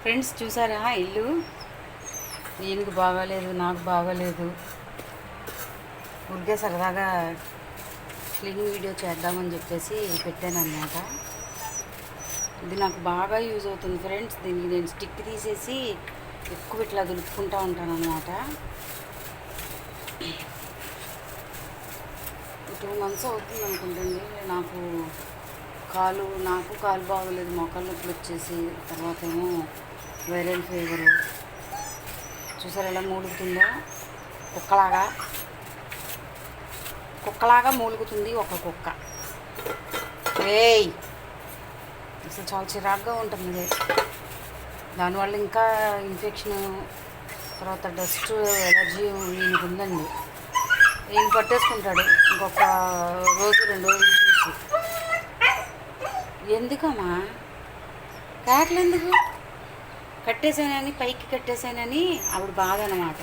Friends చూసారా ఇల్లు? ఈయనకు బాగాలేదు నాకు బాగాలేదు. ఊరికే సరదాగా క్లీనింగ్ వీడియో చేద్దామని చెప్పేసి పెట్టాను అన్నమాట ఇది నాకు బాగా యూజ్ అవుతుంది ఫ్రెండ్స్ దీనికి నేను స్టిక్ తీసేసి ఎక్కువ ఇట్లా దులుపుకుంటూ ఉంటాను అనమాట టూ మంత్స్ అవుతుంది అనుకుంటుంది నాకు కాలు నాకు కాలు బాగోలేదు మొక్కలు నొప్పులు వచ్చేసి తర్వాత ఏమో వైరల్ ఫీవరు. చూసారు ఎలా మూలుగుతుందో? కుక్కలాగా. కుక్కలాగా మూలుగుతుంది ఒక కుక్క. ఏయ్! అసలు చాలా చిరాగ్గా ఉంటుంది ఇది. దానివల్ల ఇంకా ఇన్ఫెక్షన్ తర్వాత డస్ట్ ఎలర్జీ ఈయనకు ఉందండి. ఈయన పట్టేసుకుంటాడు. ఇంకొక రోజు రెండు రోజులు ఎందుకమ్మా? కాట్లు ఎందుకు కట్టేసానని పైకి కట్టేసానని ఆవిడ బాధ అనమాట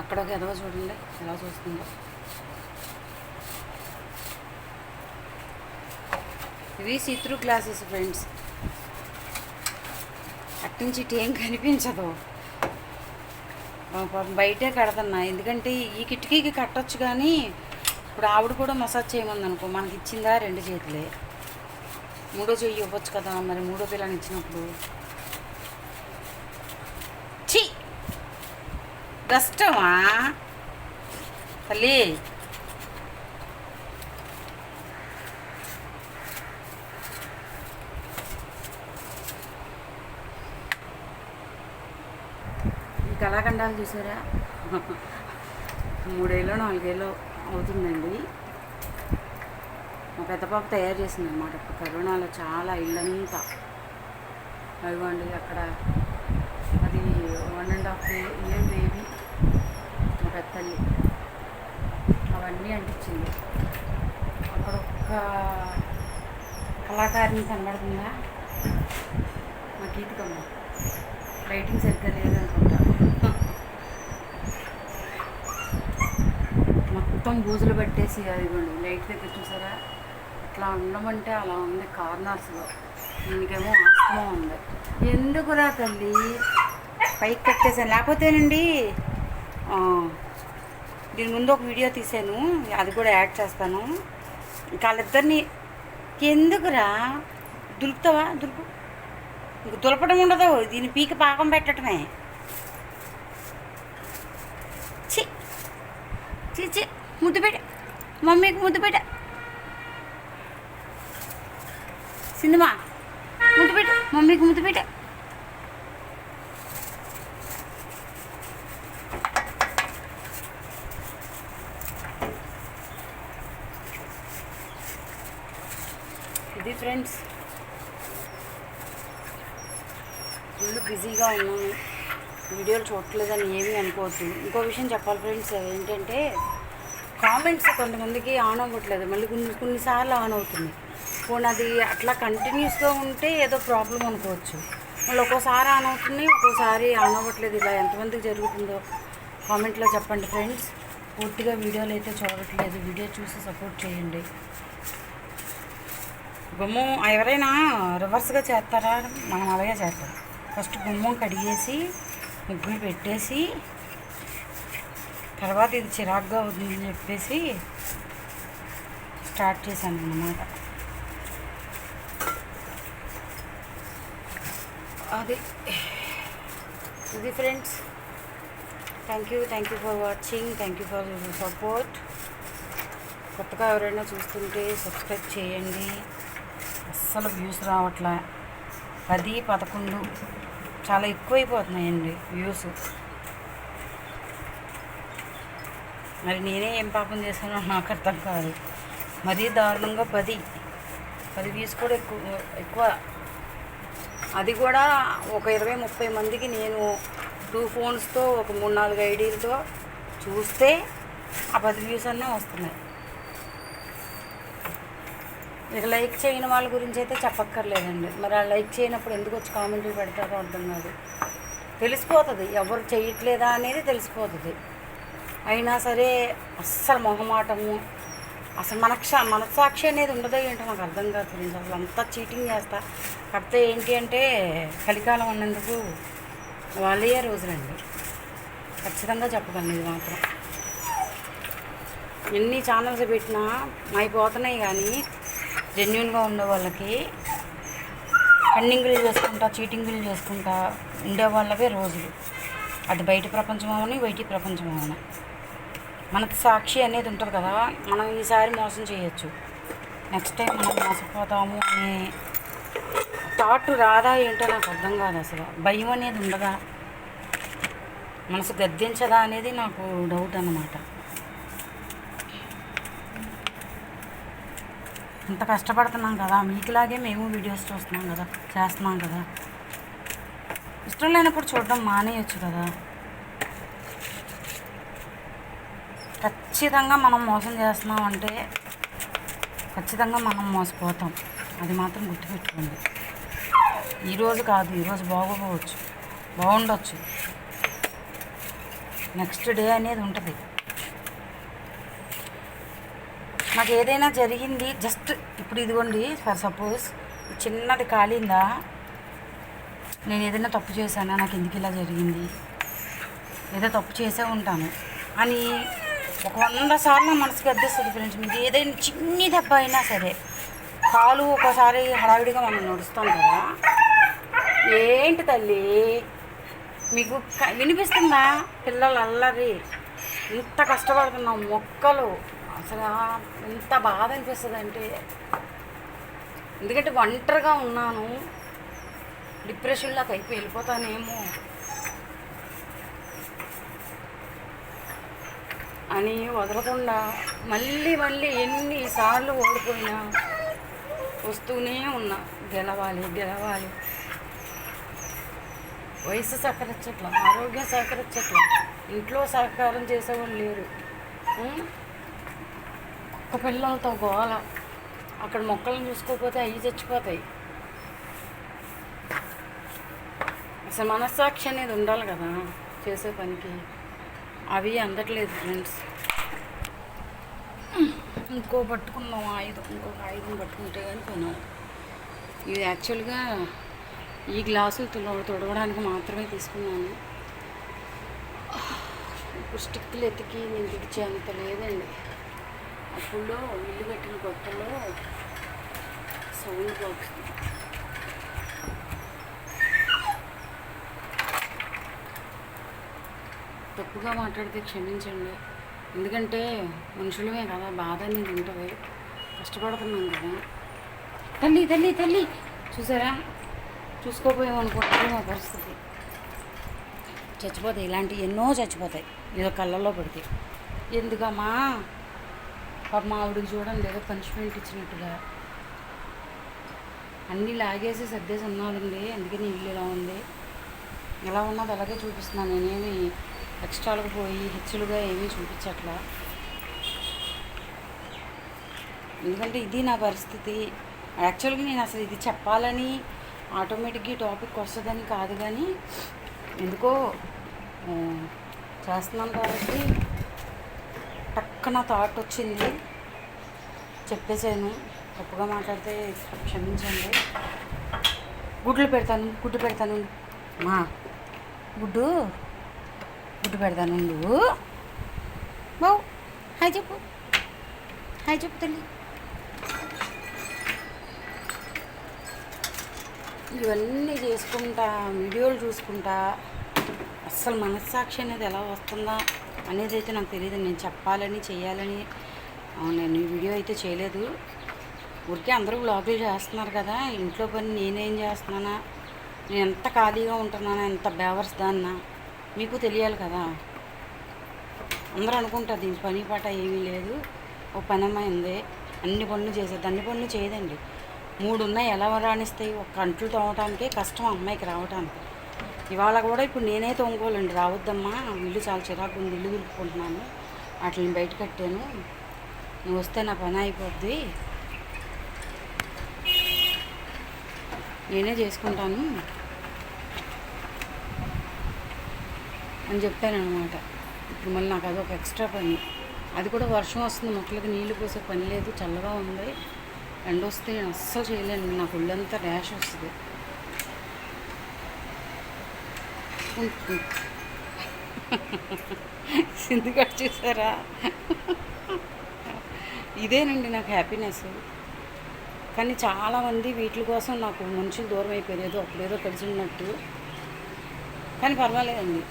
అక్కడ ఒక ఎదవ చూడండి ఎలా చూస్తుందో. ఇవి సిత్రూ గ్లాసెస్ ఫ్రెండ్స్ అట్టించి ఇటు ఏం కనిపించదు. పాపం బయటే కడతన్నా. ఎందుకంటే ఈ కిటికీకి కట్టొచ్చు కానీ ఇప్పుడు ఆవిడ కూడా మసాజ్ చేయమంది అనుకో మనకి ఇచ్చిందా రెండు చేతులే. మూడో చెయ్యి ఇవ్వచ్చు కదా మరి మూడో పిల్లని ఇచ్చినప్పుడు. ఛీ! కష్టమా? తల్లి! ఈ కళాఖండాలు చూసారా? మూడేళ్ళు నాలుగేళ్ళు అవుతుందండి. మా పెద్ద పాప తయారు చేసింది అనమాట ఇప్పుడు కరోనాలో చాలా ఇల్లంతా అదిగోండి అక్కడ అది one and half year baby మా పెద్ద తల్లి అవన్నీ అంటించింది. అక్కడ ఒక్క కళాకారిని కనబడుతుందా? మా గీతికమ్మ. లైటింగ్ సరిగ్గా లేదనుకుంటా. మొత్తం బూజులు పట్టేసి అదిగోండి లైట్ దగ్గర చూసారా? అట్లా ఉండమంటే అలా ఉంది కార్నర్స్లో. దీనికేమో ఆస్తమా ఉంది. ఎందుకురా తల్లి? పైకి కట్టేసాను లేకపోతేనండి దీని ముందు ఒక వీడియో తీసాను అది కూడా యాడ్ చేస్తాను. ఇంకా వాళ్ళిద్దరిని ఎందుకురా? దులుపుతావా? దులుపు. ఇంక దులపడం ఉండదు. దీని పీక పాకం పెట్టడమే చి చి చి ముద్దు పెట్ట. మమ్మీకి ముద్దు పెట్ట. సింధుమా ముద్దు పెట్ట. మమ్మీకి ముద్దు పెట్ట. ఇది ఫ్రెండ్స్. ఫుల్ బిజీగా ఉన్నాను వీడియోలు చూడట్లేదని ఏమీ అనుకోవద్దు. ఇంకో విషయం చెప్పాలి ఫ్రెండ్స్ ఏంటంటే కామెంట్స్ కొంతమందికి ఆన్ అవ్వట్లేదు. మళ్ళీ కొన్ని కొన్నిసార్లు ఆన్ అవుతుంది. పోనీ అది అట్లా కంటిన్యూస్గా ఉంటే ఏదో ప్రాబ్లం అనుకోవచ్చు. మళ్ళీ ఒక్కోసారి ఆన్ అవుతుంది ఒక్కోసారి ఆన్ అవ్వట్లేదు. ఇలా ఎంతమందికి జరుగుతుందో కామెంట్లో చెప్పండి ఫ్రెండ్స్ పూర్తిగా వీడియోలు అయితే చూడట్లేదు. వీడియో చూసి సపోర్ట్ చేయండి. గుమ్మం ఎవరైనా రివర్స్గా చేస్తారా? మనం అలాగే చేస్తాం. ఫస్ట్ గుమ్మం కడిగేసి ముగ్గులు పెట్టేసి తర్వాత ఇది చిరాగ్గా అవుతుందని చెప్పేసి స్టార్ట్ చేశాను అన్నమాట. అది. ఇది friends thank you thank you for watching thank you for support కొత్తగా ఎవరైనా చూస్తుంటే సబ్స్క్రైబ్ చేయండి. అస్సలు వ్యూస్ రావట్లే. పది పదకొండు చాలా ఎక్కువైపోతున్నాయండి వ్యూస్ మరి నేనే ఏం పాపం చేశానో నాకు అర్థం కాదు. మరీ దారుణంగా పది. పది వ్యూస్ కూడా ఎక్కువ ఎక్కువ. అది కూడా ఒక ఇరవై ముప్పై మందికి నేను టూ ఫోన్స్తో ఒక మూడు నాలుగు ఐడీలతో చూస్తే ఆ పది వ్యూస్ అన్నీ వస్తున్నాయి. ఇక లైక్ చేయని వాళ్ళ గురించి అయితే చెప్పక్కర్లేదండి. మరి ఆ లైక్ చేయనప్పుడు ఎందుకు వచ్చి కామెంట్లు పెడతారో అర్థం కాదు. తెలిసిపోతుంది. ఎవరు చేయట్లేదా అనేది తెలిసిపోతుంది. అయినా సరే అస్సలు మొహమాటము. అసలు మనక్ష మనస్సాక్షి అనేది ఉండదో ఏంటో నాకు అర్థం కాదు ఫ్రెండ్స్ అసలు అంతా చీటింగ్ చేస్తా. కాకపోతే ఏంటి అంటే కలికాలం అన్నందుకు వాళ్ళే రోజులండి. ఖచ్చితంగా చెప్పగలను ఇది మాత్రం. ఎన్ని ఛానల్స్ పెట్టినా అయిపోతున్నాయి కానీ జెన్యున్గా ఉండే వాళ్ళకి కన్నింగులు చేసుకుంటా చీటింగులు చేసుకుంటా ఉండే వాళ్ళవే రోజులు. అది బయట ప్రపంచం అవని బయటి ప్రపంచం అవని మన సాక్షి అనేది ఉంటుంది కదా మనం ఈసారి మోసం చేయొచ్చు. నెక్స్ట్ టైం మనం మోసపోతాము అనే థాట్ రాదా ఏంటో నాకు అర్థం కాదు అసలు. భయం అనేది ఉండదా? మనసు గద్దించదా అనేది నాకు డౌట్ అన్నమాట. ఇంత కష్టపడుతున్నాం కదా మీకులాగే మేము వీడియోస్ చూస్తున్నాం కదా చేస్తున్నాం కదా. ఇష్టం లేనప్పుడు చూడడం మానేయచ్చు కదా. ఖచ్చితంగా మనం మోసం చేస్తున్నాం అంటే ఖచ్చితంగా మనం మోసపోతాం. అది మాత్రం గుర్తుపెట్టుకోండి. ఈరోజు కాదు ఈరోజు బాగోపోవచ్చు బాగుండొచ్చు. నెక్స్ట్ డే అనేది ఉంటుంది. నాకు ఏదైనా జరిగింది జస్ట్ ఇప్పుడు ఇదిగోండి ఫర్ సపోజ్ చిన్నది కాలిందా? నేను ఏదైనా తప్పు చేశానా? నాకు ఎందుకు ఇలా జరిగింది? ఏదో తప్పు చేసే ఉంటాను. అని ఒక వంద సార్లు నా మనసుకి అద్దెస్తుంది ఫ్రెండ్స్ మీకు ఏదైనా చిన్ని దెబ్బ అయినా సరే కాలు ఒకసారి హడావిడిగా మనం నడుస్తాం కదా. ఏంటి తల్లి? మీకు వినిపిస్తుందా? పిల్లలు అల్లరి. ఇంత కష్టపడుతున్నాం మొక్కలు. అసలు ఎంత బాధ అనిపిస్తుంది అంటే. ఎందుకంటే ఒంటరిగా ఉన్నాను. డిప్రెషన్లోకి అయిపోయి వెళ్ళిపోతానేమో. అని వదలకుండా మళ్ళీ మళ్ళీ ఎన్నిసార్లు ఓడిపోయినా వస్తూనే ఉన్నా. గెలవాలి గెలవాలి. వయసు సహకరించట్ల ఆరోగ్యం సహకరించట్ల. ఇంట్లో సహకారం చేసేవాళ్ళు లేరు. ఉం? ఒక్క పిల్లలతో గోల. అక్కడ మొక్కలను చూసుకోకపోతే అవి చచ్చిపోతాయి. అసలు మనస్సాక్షి అనేది ఉండాలి కదా చేసే పనికి. అవి అందట్లేదు ఫ్రెండ్స్. ఇంకో పట్టుకున్నాం ఆయుధం ఇంకొక ఆయుధం పట్టుకుంటే కానీ కొనాలి ఇది యాక్చువల్గా ఈ గ్లాసులు తుడ తుడవడానికి మాత్రమే తీసుకున్నాను. ఇప్పుడు స్టిక్లు ఎతికి నేను తుడిచే అంత లేదండి. అప్పుడు ఇల్లు కట్టిన కొత్తలో సౌండ్ బాక్స్. తప్పుగా మాట్లాడితే క్షమించండి. ఎందుకంటే మనుషులమే కదా బాధ అనేది ఉంటుంది. కష్టపడుతున్నాం కదా. తల్లి తల్లి తల్లి! చూసారా? చూసుకోపోయాం మా పరిస్థితి. చచ్చిపోతాయి. ఇలాంటివి ఎన్నో చచ్చిపోతాయి. ఏదో కళ్ళల్లో పడితే. ఎందుకమ్మా? పాప మా ఆవిడకి చూడండి ఏదో పనిష్మెంట్ ఇచ్చినట్టుగా. అన్నీ లాగేసి సర్దేసి ఉన్నాదండి అందుకే నీళ్ళు ఇలా ఉంది. ఎలా ఉన్నది అలాగే చూపిస్తున్నాను నేనేమి ఎక్స్ట్రాలకు పోయి హెచ్చులుగా ఏమీ చూపించట్లా. ఎందుకంటే ఇది నా పరిస్థితి. యాక్చువల్గా నేను అసలు ఇది చెప్పాలని ఆటోమేటిక్గా టాపిక్ వస్తుందని కాదు కానీ ఎందుకో చేస్తున్నాను కాబట్టి టక్కన థాట్ వచ్చింది. చెప్పేశాను. తప్పుగా మాట్లాడితే క్షమించండి. గుడ్లు పెడతాను గుడ్డు పెడతాను. మా గుడ్డు గుడ్డు పెడతాను నువ్వు బావు. హాయ్ చెప్పు. హాయ్ చెప్పు తల్లి. ఇవన్నీ చేసుకుంటా వీడియోలు చూసుకుంటా. అస్సలు మనస్సాక్షి అనేది ఎలా వస్తుందా అనేది అయితే నాకు తెలియదు నేను చెప్పాలని చేయాలని నేను ఈ వీడియో అయితే చేయలేదు. ఊరికే అందరూ వ్లాగులు చేస్తున్నారు కదా. ఇంట్లో పని నేనేం చేస్తున్నానా? నేను ఎంత ఖాళీగా ఉంటున్నానా? ఎంత బేవర్స్ దాన్నా? మీకు తెలియాలి కదా. అందరూ అనుకుంటారు దీని పని పాట ఏమీ లేదు. ఓ పని అమ్మాయి ఉంది. అన్ని పనులు చేసేది. అన్ని పనులు చేయదండి. మూడు ఉన్నాయి. ఎలా రాణిస్తాయి? ఒక కంట్లు తోమటానికే కష్టం అమ్మాయికి రావటానికి. ఇవాళ కూడా ఇప్పుడు నేనే తోముకోవాలండి. రావద్దమ్మా. ఇల్లు చాలా చిరాకు ఉంది. ఇల్లు దులుపుకుంటున్నాను. వాటిని బయట కట్టాను. నువ్వు వస్తే నా పని అయిపోద్ది. నేనే చేసుకుంటాను. అని చెప్పానమాట ఇప్పుడు మళ్ళీ నాకు అదొక ఎక్స్ట్రా పని. అది కూడా వర్షం వస్తుంది మొక్కలకి నీళ్ళు పోసే పని లేదు చల్లగా ఉంది. ఎండ వస్తే నేను అస్సలు చేయలేను నాకు ఒళ్ళంతా ర్యాష్ వస్తుంది. సింధు కట్ చేశారా ఇదేనండి నాకు హ్యాపీనెస్. కానీ చాలామంది వీటి కోసం నాకు మనుషులు దూరం అయిపోయారు ఏదో అప్పుడేదో కలిసి ఉన్నట్టు కానీ పర్వాలేదండి.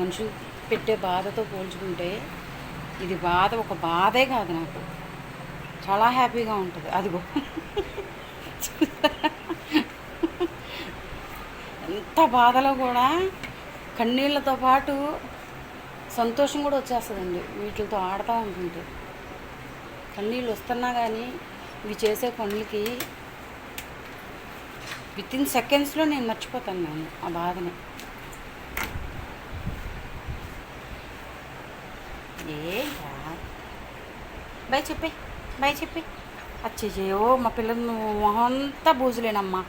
మనుషులు పెట్టే బాధతో పోల్చుకుంటే ఇది బాధ ఒక బాధే కాదు నాకు. చాలా హ్యాపీగా ఉంటుంది. అదిగో. ఎంత బాధలో కూడా కన్నీళ్ళతో పాటు సంతోషం కూడా వచ్చేస్తుందండి. వీటితో ఆడుతూ ఉంటుంటే. కన్నీళ్ళు వస్తున్నా కానీ ఇవి చేసే పనులకి విత్ ఇన్ సెకండ్స్లో నేను మర్చిపోతాను నేను ఆ బాధని. ఏ బాయ్ చెప్పే బాయ్ చెప్పి. అచ్చయ్యో మా పిల్లలు మొహం అంతా బూజులేనమ్మా.